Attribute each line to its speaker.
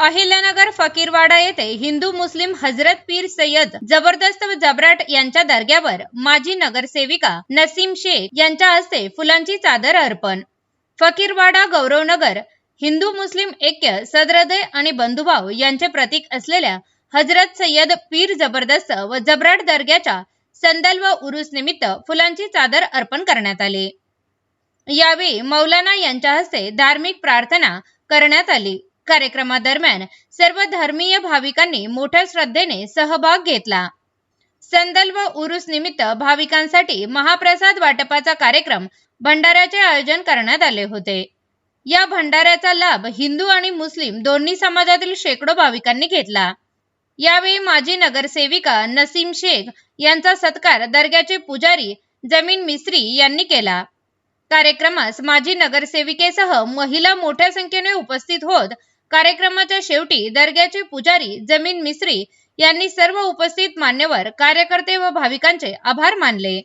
Speaker 1: अहिल्यानगर फकीरवाडा येथे हिंदू मुस्लिम हजरत पीर सय्यद जबरदस्त व जबराट यांच्या दर्ग्यावर माजी नगरसेविका नसीम शेख यांच्या हस्ते फुलांची चादर अर्पण. फकीरवाडा गौरवनगर हिंदू मुस्लिम ऐक्य सदरदय आणि बंधुभाव यांचे प्रतीक असलेल्या हजरत सय्यद पीर जबरदस्त व जबराट दर्ग्याच्या संदल व उरुस निमित्त फुलांची चादर अर्पण करण्यात आली. यावेळी मौलाना यांच्या हस्ते धार्मिक प्रार्थना करण्यात आली. कार्यक्रमादरम्यान सर्व धर्मीय भाविकांनी मोठ्या श्रद्धेने सहभाग घेतला. संदल व उरुस निमित्त भाविकांसाठी महाप्रसाद वाटपाचा कार्यक्रम भंडाऱ्याचे आयोजन करण्यात आले होते. या भंडाऱ्याचा लाभ हिंदू आणि मुस्लिम दोन्ही समाजातील शेकडो भाविकांनी घेतला. यावेळी माजी नगरसेविका नसीम शेख यांचा सत्कार दर्ग्याचे पुजारी जमीन मिस्त्री यांनी केला. कार्यक्रमास माजी नगरसेविकेसह महिला मोठ्या संख्येने उपस्थित होत कार्यक्रमाच्या शेवटी दर्ग्याचे पुजारी जमीन मिस्री यांनी सर्व उपस्थित मान्यवर कार्यकर्ते व भाविकांचे आभार मानले.